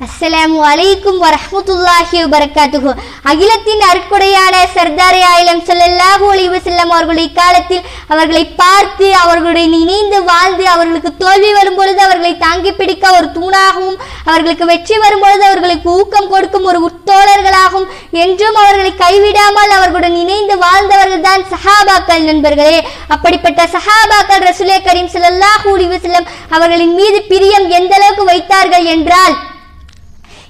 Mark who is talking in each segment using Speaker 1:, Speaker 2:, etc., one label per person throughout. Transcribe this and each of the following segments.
Speaker 1: அஸ்ஸலாமு அலைக்கும் வரஹ்மத்துல்லாஹி வபரகாத்துஹு அகிலத்தின் அருட்கொடையான சர்தாரே ஆயிலம் ஸல்லல்லாஹு ஒளிவு செல்லம் அவர்களுடைய காலத்தில் அவர்களை பார்த்து அவர்களுடன் இணைந்து வாழ்ந்து அவர்களுக்கு தோல்வி வரும்பொழுது அவர்களை தாங்கி பிடிக்க ஒரு தூணாகவும் அவர்களுக்கு வெற்றி வரும்பொழுது அவர்களுக்கு ஊக்கம் கொடுக்கும் ஒரு உத்தோழர்களாகவும் என்றும் அவர்களை கைவிடாமல் அவர்களுடன் இணைந்து வாழ்ந்தவர்கள் தான் சஹாபாக்கள் நண்பர்களே. அப்படிப்பட்ட சஹாபாக்கள் ரசுலே கரீம் ஸல்லல்லாஹு ஒளிவு செல்லம் அவர்களின் மீது பிரியம் எந்த அளவுக்கு வைத்தார்கள் என்றால்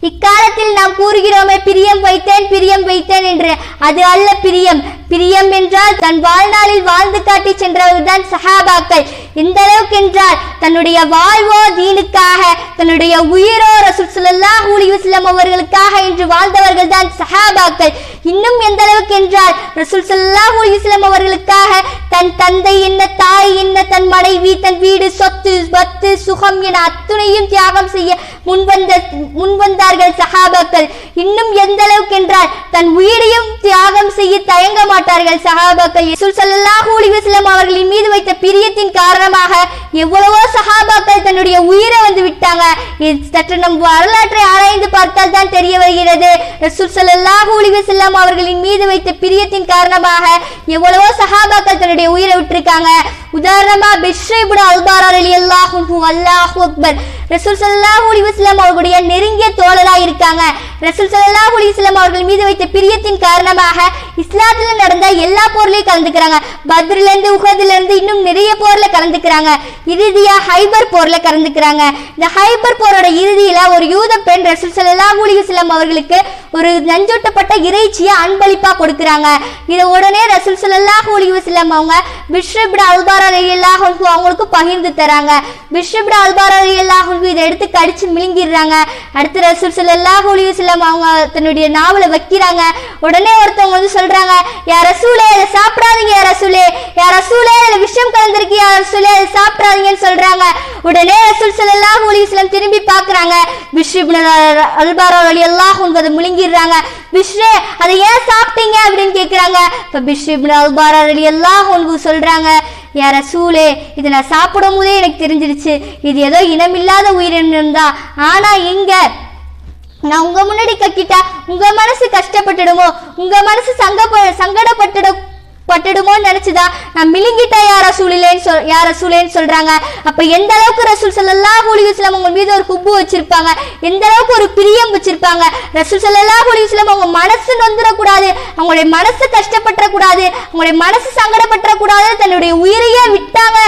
Speaker 1: இக்காலத்தில் நாம் கூறுகிறோமே பிரியம் வைத்தேன் பிரியம் வைத்தேன் என்று. அது அல்ல பிரியம். பிரியம் என்றால் தன் வாழ்நாளில் வாழ்ந்து காட்டி சென்றவர்கள் தான் சஹாபாக்கள். எந்த அளவுக்கு என்றால் தன்னுடைய வாழ்வோ தீனுக்காக தன்னுடைய உயிரோ ரசூல் ஸல்லல்லாஹு அலைஹி அவர்களுக்காக என்று வாழ்ந்தவர்கள் தான் சஹாபாக்கள். இன்னும் எந்த அளவுக்கு என்றால் ரசூல் ஸல்லல்லாஹு அவர்களுக்காக தன் தந்தை என்ன தாய் என்ன தன் மனைவி தன் வீடு சொத்து பத்து சுகம் என அத்துணையும் தியாகம் செய்ய முன்வந்த முன்வந்தார்கள் சகாபாக்கள் இன்னும் எந்த அளவுக்கு என்றால் தன் உயிரையும் தியாகம் செய்ய தயங்க மாட்டார்கள் சகாபாக்கள் ரசூல் அலிவசலம் அவர்களின் மீது வைத்த பிரியத்தின் காரணமாக எவ்வளவோ சகாபாக்கள் தன்னுடைய உயிரை வந்து விட்டாங்க. சற்று நம் வரலாற்றை ஆராய்ந்து பார்த்தால் தான் தெரிய வருகிறது. ரசூல் ஸல்லல்லாஹு அலைஹி அவர்களின் மீது வைத்த பிரியத்தின் காரணமாக எவ்வளவோ சகாபாக்கள் தன்னுடைய உயிரை விட்டுருக்காங்க. உதாரணமா பிஷ்ரைபுட அல்பாரா ரலியல்லாஹு அன்ஹு அல்லாஹு அக்பர். ரசூல் சல்லாஹ் அலைஹி அவர்களுடைய நெருங்கிய தோழராக இருக்காங்க. ரசூல் சல்லாஹ் அலைஹி அவர்கள் மீது வைத்த பிரியத்தின் காரணமாக இஸ்லாத்துல நடந்த எல்லா போர்லையும் கலந்துக்கிறாங்க. பத்ரில இருந்து இருந்து இன்னும் நிறைய போர்ல கலந்துக்கிறாங்க. இறுதியா ஹைபர் போர்ல கலந்துக்கிறாங்க. இந்த ஹைபர் போரோட இறுதியில ஒரு யூத பெண் ரசூல் சல்லா அலைஹி வஸல்லம் அவர்களுக்கு ஒரு நஞ்சூட்டப்பட்ட இறைச்சியை அன்பளிப்பா கொடுக்குறாங்க. இதை உடனே ரசூல் சல்லா அலைஹி வஸல்லம் அவங்க பிஷ்ரிப்ட அல்பாரா ரலியல்லாஹு அன்ஹு அவங்களுக்கு பகிர்ந்து தராங்க. பிஷ்ரிப்ட அல்பாரா ரலியல்லாஹு அன்ஹு இதை எடுத்து கடிச்சு மிழுங்கிடுறாங்க. அடுத்து ரசூல் சல்லா அலைஹி வஸல்லம் அவங்க தன்னுடைய நாவல வைக்கிறாங்க. உடனே ஒருத்தவங்க வந்து சொல்றாங்க யா ரசூலே இதை சாப்பிடாதீங்க யா ரசூலே. யா ரசூலே இதுல விஷம் கலந்திருக்கு யா ரசூலே இதை சாப்பிடாதீங்கன்னு சொல்றாங்க. உடனே ரசூல் ஸல்லல்லாஹு அலைஹி திரும்பி பார்க்கறாங்க. பிஷ்ரிப்ன அல்பாரா ரலியல்லாஹு அன்ஹு அதை முழுங்கிடுறாங்க. பிஷ்ரே அதை ஏன் சாப்பிட்டீங்க? அப்படின்னு கேக்குறாங்க. இப்ப பிஷ்ரிப்ன அல்பாரா ரலியல்லாஹு அன்ஹு சொல்றாங்க யா ரசூலே இதை நான் சாப்பிடும் போதே எனக்கு தெரிஞ்சிருச்சு. இது ஏதோ இனமில்லாத உயிரினம் தான் ஆனா எங்க நான் உங்க முன்னாடி கக்கிட்டா உங்க மனசு கஷ்டப்பட்டுடுமோ? உங்க மனசு சங்க சங்கடப்பட்டுடும் பட்டுடுமோன்னு நினைச்சுதா நான் மிழுங்கிட்டா யார ரசூலிலேன்னு சொல் யார ரசூலேன்னு சொல்றாங்க? அப்ப எந்த அளவுக்கு ரசூல் ஸல்லல்லாஹு அலைஹி உங்க மீது ஒரு குப்பு வச்சிருப்பாங்க? எந்த அளவுக்கு ஒரு பிரியம் வச்சிருப்பாங்க? ரசூல் ஸல்லல்லாஹு அலைஹி அவங்க மனசு நொந்துடக்கூடாது அவங்களுடைய மனசு கஷ்டப்பட்டுறக்கூடாது அவங்களுடைய மனசு சங்கடப்பட்டுறக்கூடாது தன்னுடைய உயிரையே விட்டாங்க.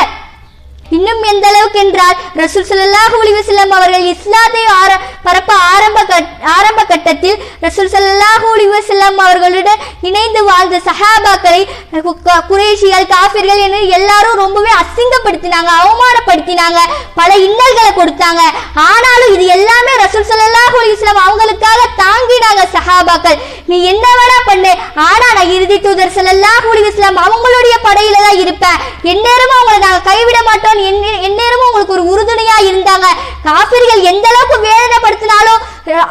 Speaker 1: இன்னும் எந்த அளவுக்கு என்றால் ரசூல் சல்லாஹ் அலைஹி அவர்கள் இஸ்லாத்தை ஆர பரப்ப ஆரம்ப கட்- ஆரம்ப கட்டத்தில் ரசூல் சல்லாஹ் அலைஹி அவர்களுடன் இணைந்து வாழ்ந்த சஹாபாக்களை குரேஷிகள் காஃபிர்கள் என எல்லாரும் ரொம்பவே அசிங்கப்படுத்தினாங்க அவமானப்படுத்தினாங்க பல இன்னல்களை கொடுத்தாங்க. ஆனாலும் இது எல்லாமே ரசூல் சல்லாஹ் அலைஹி அவங்களுக்காக தாங்கினாங்க சஹாபாக்கள். நீ என்ன வேணா பண்ணு. ஆனா நான் இறுதி தூதர் சல்லாஹ் அலைஹி அவங்களுடைய படையில தான் இருப்பேன். எந்நேரமும் அவங்களை நாங்க எந்நேரமும் உங்களுக்கு ஒரு உறுதுணையா இருந்தாங்க. காபிர்கள் எந்த அளவுக்கு வேதனைப்படுத்தினாலும்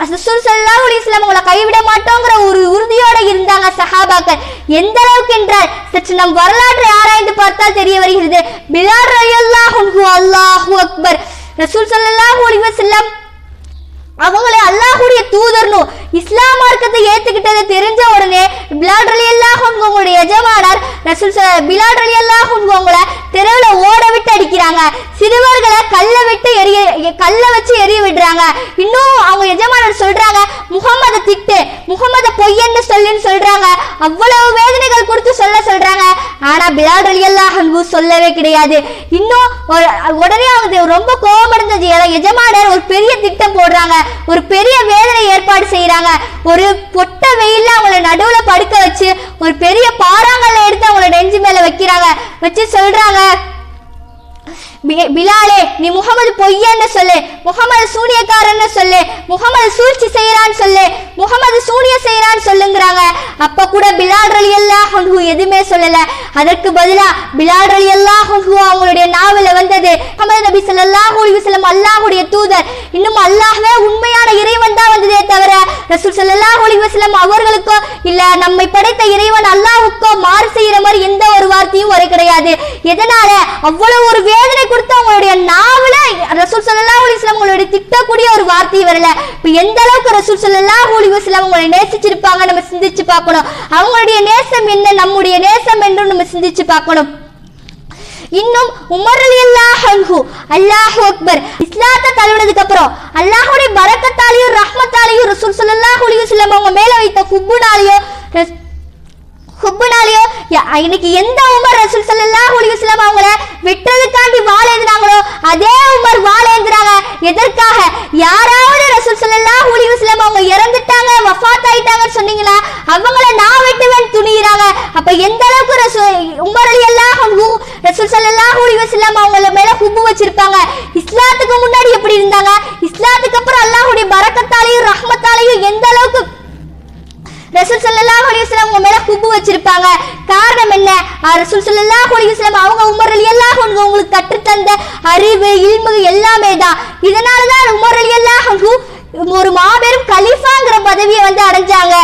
Speaker 1: ரசூல் ஸல்லல்லாஹு அலைஹி உங்களை கைவிட மாட்டோங்கிற ஒரு உறுதியோட இருந்தாங்க சஹாபாக்கள். எந்த அளவுக்கு என்றால் சற்று நம் வரலாற்றை ஆராய்ந்து பார்த்தால் தெரிய வருகிறது. பிலால் ரலியல்லாஹு அல்லாஹு அக்பர். ரசூல் ஸல்லல்லாஹு அலைஹி வஸல்லம் அவங்களை அல்லாஹுடைய தூதர்னும் இஸ்லாம் மார்க்கத்தை ஏத்துக்கிட்டதை தெரிஞ்ச உடனே பிலாட் அலி அல்லாஹ் உங்களுடைய எஜமானர் ரசூல் ச- பிலால் அல்லாஹ் உங்களை தெருவில் ஓட விட்டு அடிக்கிறாங்க. சிறுவர்களை கல்லை விட்டு எரிய கல்லை வச்சு எரிய விடுறாங்க. இன்னும் அவங்க எஜமானர் சொல்றாங்க முகமதை திட்டு முகமதை பொய்யன்னு சொல்லுன்னு சொல்றாங்க. அவ்வளவு வேதனைகள் கொடுத்து சொல்ல சொல்றாங்க. ஆனா பிலால் ரலி அல்லாஹ் சொல்லவே கிடையாது. இன்னும் ஒரு- உடனே அவங்க ரொம்ப கோபம் அடைஞ்சது. எஜமானர் ஒரு பெரிய திட்டம் போடுறாங்க. ஒரு பெரிய வேதனை ஏற்பாடு செய்யறாங்க ஒரு பொட்ட வெயில அவங்கள நடுவுல படுக்க வச்சு ஒரு பெரிய பாறாங்கல்ல எடுத்து அவங்கள நெஞ்சு மேல வைக்கிறாங்க. வச்சு சொல்றாங்க Yeah. பிலாலே நீ முகமது பொய்யன்னு சொல்லு முகமது சூனியக்காரன்னு சொல்லு முகமது சூழ்ச்சி செய்யறான்னு சொல்லு முகமது சூனிய செய்யறான்னு சொல்லுங்கிறாங்க அப்ப கூட பிலால் ரலி அல்லாஹ் எதுவுமே சொல்லல அதற்கு பதிலா பிலால் ரலி அல்லாஹ் அவங்களுடைய நாவல வந்தது முகமது நபி ஸல்லல்லாஹு அலிவசலம் அல்லாஹுடைய தூதர் இன்னும் அல்லாஹ்வே உண்மையான இறைவன் தான் வந்ததே தவிர ரசூல் ஸல்லல்லாஹு அலிவசலம் அவர்களுக்கோ இல்ல நம்மை படைத்த இறைவன் அல்லாஹுக்கோ மாறு செய்யற மாதிரி எந்த ஒரு வார்த்தையும் வர கிடையாது எதனால அவ்வளவு ஒரு வேதனை கொடுத்த உங்களுடைய நாவல ரசூல் ஸல்லல்லாஹு அலைஹி வஸல்லம் திட்டக்கூடிய ஒரு வார்த்தை வரல. இப்ப எந்த அளவுக்கு ரசூல் ஸல்லல்லாஹு அலைஹி வஸல்லம் நேசிச்சிருப்பாங்க நம்ம சிந்திச்சு பார்க்கணும். அவங்களுடைய நேசம் என்ன நம்முடைய நேசம் என்று நம்ம சிந்திச்சு பார்க்கணும். இன்னும் உமர் அல்லாஹ் அன்ஹு அல்லாஹு அக்பர் இஸ்லாத்தை தழுவினதுக்கு அப்புறம் அல்லாஹுடைய பரக்கத்தாலையும் ரஹ்மத்தாலையும் ரசூல் ஸல்லல்லாஹு அலைஹி வஸல்லம் அவங்க மேல வைத்த குப்புனாலையும் ஹுப்புனாலையோ இன்னைக்கு எந்த உமர் ரசூல் சல்லல்லாஹு அலைஹி வஸல்லம் அவங்கள விட்டதுக்காண்டி வாள் ஏந்தினாங்களோ அதே உமர் வாள் ஏந்துறாங்க எதற்காக? யாராவது ரசூல் சல்லல்லாஹு அலைஹி வஸல்லம் அவங்க இறந்துட்டாங்க வஃபாத் ஆயிட்டாங்கன்னு சொன்னீங்களா? அவங்கள நான் வெட்டுவேன் துணியிறாங்க. அப்ப எந்த அளவுக்கு ரசூல் உமர் ரலியல்லாஹு அன்ஹு ரசூல் சல்லல்லாஹு அலைஹி வஸல்லம் அவங்கள மேல ஹுப்பு வச்சிருப்பாங்க இஸ்லாத்துக்கு முன்னாடி எப்படி இருந்தாங்க இஸ்லாத்துக்கு அப்புறம் அல்லாஹ்வுடைய பரக்கத்தாலையும் ரஹ்மத்தாலையும் எந்த அளவுக்கு ரசூல் சல்லல்லாஹு அலைஹி வஸல்லம் உங்க மேல குப்பு வச்சிருப்பாங்க. காரணம் என்ன? ரசூல் சல்லல்லாஹு அலைஹி வஸல்லம் அவங்க உமர் ரலியல்லாஹு அன்ஹு உங்களுக்கு கற்றுத்தந்த அறிவு இல்மு எல்லாமே தான். இதனால தான் உமர் ரலியல்லாஹு அன்ஹு ஒரு மாபெரும் கலீஃபாங்கிற பதவியை வந்து அடைஞ்சாங்க.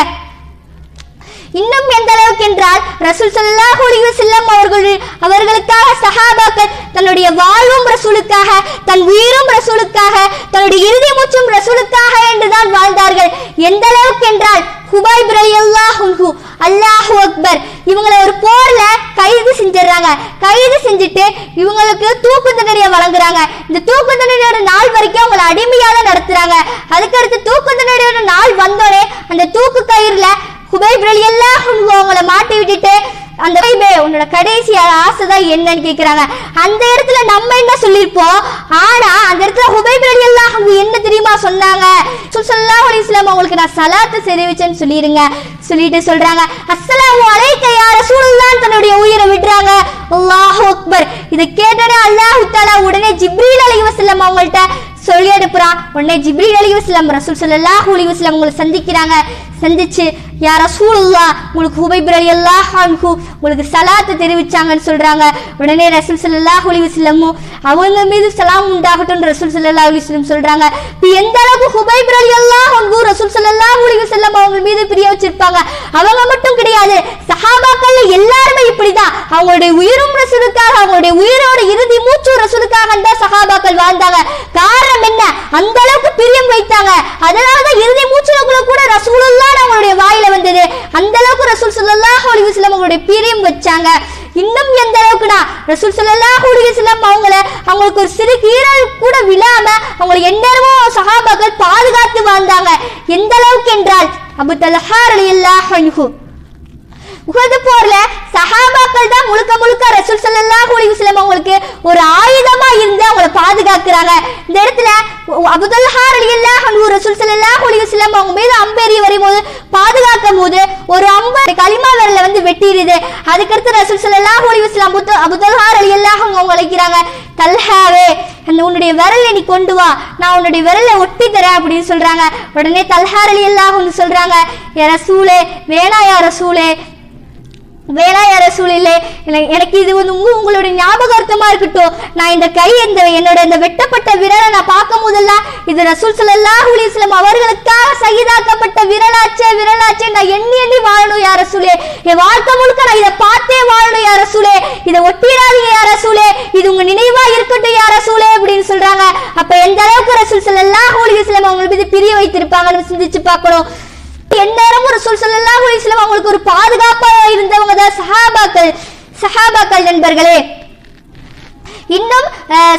Speaker 1: இன்னும் எந்த அளவுக்கு என்றால் ரசூல் ஸல்லல்லாஹு அலைஹி வஸல்லம் அவர்கள் அவர்களுக்காக சஹாபாக்கள் தன்னுடைய வாழ்வும் ரசூலுக்காக தன் உயிரும் ரசூலுக்காக தன்னுடைய இறுதி மூச்சும் ரசூலுக்காக என்றுதான் வாழ்ந்தார்கள். எந்த அளவுக்கு என்றால் ஹுபைப் ரலியல்லாஹு அன்ஹு அல்லாஹு அக்பர் இவங்களை ஒரு போர்ல கைது செஞ்சிடறாங்க. கைது செஞ்சுட்டு இவங்களுக்கு தூக்கு தண்டனையை வழங்குறாங்க. இந்த தூக்கு தண்டனையோட நாள் வரைக்கும் அவங்களை அடிமையாக நடத்துறாங்க. அதுக்கடுத்து தூக்கு தண்டனையோட நாள் வந்தோடனே அந்த தூக்கு கயிறுல குபைப் ரலியல்லாஹு அன்ஹு அவங்கள மாட்டி விட்டுட்டு அந்த வைபே உன்னோட கடைசி ஆசை தான் என்னன்னு கேக்குறாங்க. அந்த இடத்துல நம்ம என்ன சொல்லியிருப்போம்? ஆனா அந்த இடத்துல ஹுபைப் ரலியல்லாஹு அன்ஹு என்ன தெரியுமா சொன்னாங்க? ஸல்லல்லாஹு அலி இஸ்லாம் அவங்களுக்கு நான் சலாத்து தெரிவிச்சேன்னு சொல்லிடுங்க. சொல்லிட்டு சொல்றாங்க அஸ்ஸலாமு அலைக்க யா ரசூலுல்லாஹ் தன்னுடைய உயிரை விடுறாங்க. அல்லாஹு அக்பர். இதை கேட்டனே அல்லாஹ் தஆலா உடனே ஜிப்ரீல் அலைஹி அவங்கள்ட்ட சொல்லி அனுப்புறான். உடனே ஜிப்ரீல் அலைஹி வஸல்லம் ரசூல் ஸல்லல்லாஹு அலைஹி வஸல்லம் உங்களை சந்திக்கிறாங்க. சந்திச்சு யா ரசூலுல்லாஹ் உங்களுக்கு ஹுபைப் ரலியல்லாஹு அன்ஹு உங்களுக்கு சலாத்து தெரிவிச்சாங்கன்னு சொல்றாங்க. உடனே ரசூல் ஸல்லல்லாஹு அலைஹி வஸல்லம் அவங்க மீது சலாம் உண்டாகட்டும் ரசூல் ஸல்லல்லாஹு அலைஹி வஸல்லம் சொல்றாங்க. இப்போ எந்த அளவுக்கு ஹுபைப் ரலியல்லாஹு அன்ஹு ரசூல் சல்லாஹ் அலைஹி வஸல்லம் அவங்க மீது பிரிய வச்சிருப்பாங்க? அவங்க மட்டும் கிடையாது. சஹாபாக்கள் எல்லாருமே இப்படிதான். அவங்களுடைய உயிரும் ரசூலுக்காக அவங்களுடைய உயிரோட இறுதி மூச்சு ரசூலுக்காக தான் சஹாபாக்கள் வாழ்ந்தாங்க. காரணம் என்ன? அந்த அளவுக்கு பிரியம் வைத்தாங்க. அதனால தான் இறுதி மூச்சு கூட ரசூலுல்லாஹ் அவங்களுடைய வாயில வந்தது. அந்த அளவுக்கு ரசூல் ஸல்லல்லாஹு அலைஹி அவங்களுடைய பிரியம் வச்சாங்க. இன்னும் எந்த அளவுக்குனா ரசூல் ஸல்லல்லாஹு அலைஹி வஸல்லம் அவங்கள அவங்களுக்கு ஒரு சிறு கீறல் கூட விழாம அவங்களை எந்நேரமும் சஹாபாக்கள் பாதுகாத்து வாழ்ந்தாங்க. எந்த அளவுக்கு என்றால் அபு அலி அல்லாஹ் அன்ஹு உஹது போர்ல சஹாபாக்கள் தான் முழுக்க முழுக்க ரசூல் ஸல்லல்லாஹு அலைஹி வஸல்லம் அவங்களுக்கு ஒரு ஆயுதமா இருந்து அவங்கள பாதுகாக்கிறாங்க. இந்த இடத்துல அபுதல் ஹார் ரலியல்லாஹு அன்ஹு ரசூல் ஸல்லல்லாஹு அலைஹி வஸல்லம் அவங்க மீது அம்பேறி வரும்போது பாதுகாக்கும் போது ஒரு அம்பு களிமா விரல வந்து வெட்டிடுது. அதுக்கடுத்து ரசூல் ஸல்லல்லாஹு அலைஹி வஸல்லம் அபுதல் அபுதல் ஹார் ரலியல்லாஹு அவங்க அழைக்கிறாங்க. தல்ஹாவே அந்த உன்னுடைய விரலை நீ கொண்டு வா. நான் உன்னுடைய விரலை ஒட்டி தரேன் அப்படின்னு சொல்றாங்க. உடனே தல்ஹார் ரலியல்லாஹு அன்ஹு சொல்றாங்க யா ரசூலே வேணா யா ரசூலே வேளாய யார எனக்கு எனக்கு இது வந்து உங்களுடைய ஞாபகார்த்தமா இருக்கட்டும். நான் இந்த கை இந்த என்னோட இந்த வெட்டப்பட்ட விரலை நான் பார்க்கும் போதெல்லாம் இது ரசூல் ஸல்லல்லாஹு அலைஹி அவர்களுக்காக சகிதாக்கப்பட்ட விரலாச்சே விரலாச்சே நான் எண்ணி எண்ணி வாழணும் யார சூழே என் வாழ்க்கை முழுக்க நான் இதை பார்த்தே வாழணும் யார சூழே இதை ஒட்டிடாதீங்க யார சூழே இது உங்க நினைவா இருக்கட்டும் யார சூழே அப்படின்னு சொல்றாங்க. அப்ப எந்த அளவுக்கு ரசூல் ஸல்லல்லாஹு அலைஹி அவங்களை பத்தி பிரிய வைத்திருப்பாங்கன்னு சிந்திச்சு பார்க்கணும். எந்நேரமும் ரசூல் ஸல்லல்லாஹு அலைஹி வஸல்லம் அவங்களுக்கு ஒரு பாதுகாப்பா இருந்தவங்க தான் சஹாபாக்கள். சஹாபாக்கள் நண்பர்களே. இன்னும்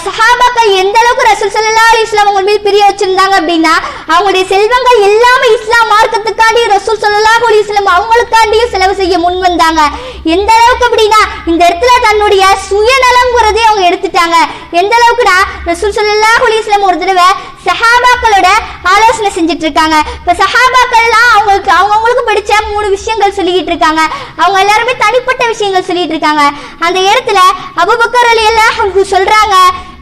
Speaker 1: சஹாபாக்கள் எந்த அளவுக்கு ரசூல் சல்லா அலி இஸ்லாம் அவங்க மீது பிரிய வச்சிருந்தாங்க அப்படின்னா அவங்களுடைய செல்வங்கள் எல்லாமே இஸ்லாம் மார்க்கத்துக்காண்டி ரசூல் சல்லா அலி இஸ்லாம் அவங்களுக்காண்டியும் செலவு செய்ய முன் வந்தாங்க. எந்த அளவுக்கு அப்படின்னா இந்த இடத்துல தன்னுடைய சுயநலங்கிறதே அவங்க எடுத்துட்டாங்க. எந்த அளவுக்குனா ரசூல் சல்லா அலைஹி ஒரு தடவை சஹாபாக்களோட ஆலோசனை செஞ்சுட்டு இருக்காங்க இப்ப சஹாபாக்கள்லாம் அவங்களுக்கு அவங்கவுங்களுக்கு பிடிச்ச மூணு விஷயங்கள் சொல்லிக்கிட்டு இருக்காங்க. அவங்க எல்லாருமே தனிப்பட்ட விஷயங்கள் சொல்லிட்டு இருக்காங்க. அந்த இடத்துல அபுபக்கர் அலி எல்லாம் சொல்றாங்க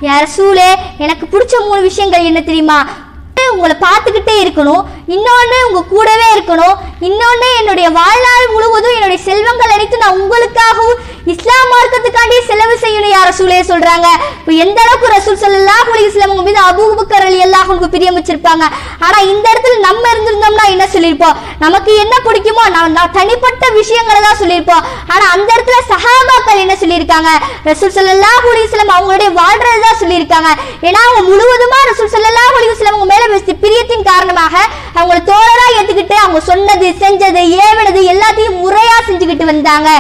Speaker 1: யார் சூலே எனக்கு பிடிச்ச மூணு விஷயங்கள் என்ன தெரியுமா? உங்களை பார்த்துக்கிட்டே இருக்கணும். இன்னொன்று உங்கள் கூடவே இருக்கணும். இன்னொன்று என்னுடைய வாழ்நாள் முழுவதும் என்னுடைய செல்வங்கள் அனைத்து நான் உங்களுக்காகவும் இஸ்லாம் மார்க்கத்துக்காண்டி செலவு செய்யணும் யார் ரசூலே சொல்கிறாங்க இப்போ எந்த அளவுக்கு ரசூல் சொல்லலாம் உலக இஸ்லாம் உங்கள் மீது அபூபக்கர் அலி அல்லாஹ் உங்களுக்கு பிரியம் வச்சிருப்பாங்க ஆனா இந்த இடத்துல நம்ம இருந்து என்ன சொல்லியிருப்போம். நமக்கு என்ன பிடிக்குமோ நான் தனிப்பட்ட விஷயங்களை தான் சொல்லியிருப்போம். ஆனா அந்த இடத்துல சஹாபாக்கள் என்ன சொல்லியிருக்காங்க? ரசூல் சல்லா அலைஹி அவங்களுடைய வாழ்றது தான் சொல்லியிருக்காங்க. ஏன்னா அவங்க முழுவதுமா ரசூல் சல்லா அலைஹி அவங்க மேல பிரியத்தின் காரணமாக அவங்கள தோழரா ஏத்துக்கிட்டு அவங்க சொன்னது செஞ்சது ஏவனது எல்லாத்தையும் முறையா செஞ்சுக்கிட்டு வந்தாங்க.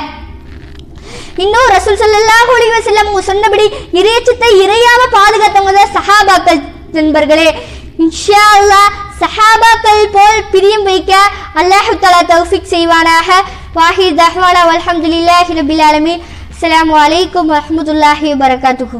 Speaker 1: இன்னும் ரசூல் ஸல்லல்லாஹு அலைஹி அவங்க சொன்னபடி இறையச்சத்தை இறையாம பாதுகாத்தவங்க தான் சஹாபாக்கள் நண்பர்களே இன்ஷா அல்லாஹ் சஹாபாக்கள் போல் பிரியம் வைக்க அல்லாஹு தலா தௌஃபிக் செய்வானாக. வாஹி தஹ்வானா வல்ஹம்துலில்லாஹி ரபில் ஆலமீன். அஸ்ஸலாமு அலைக்கும் வரஹ்மத்துல்லாஹி வபரகாத்துஹு.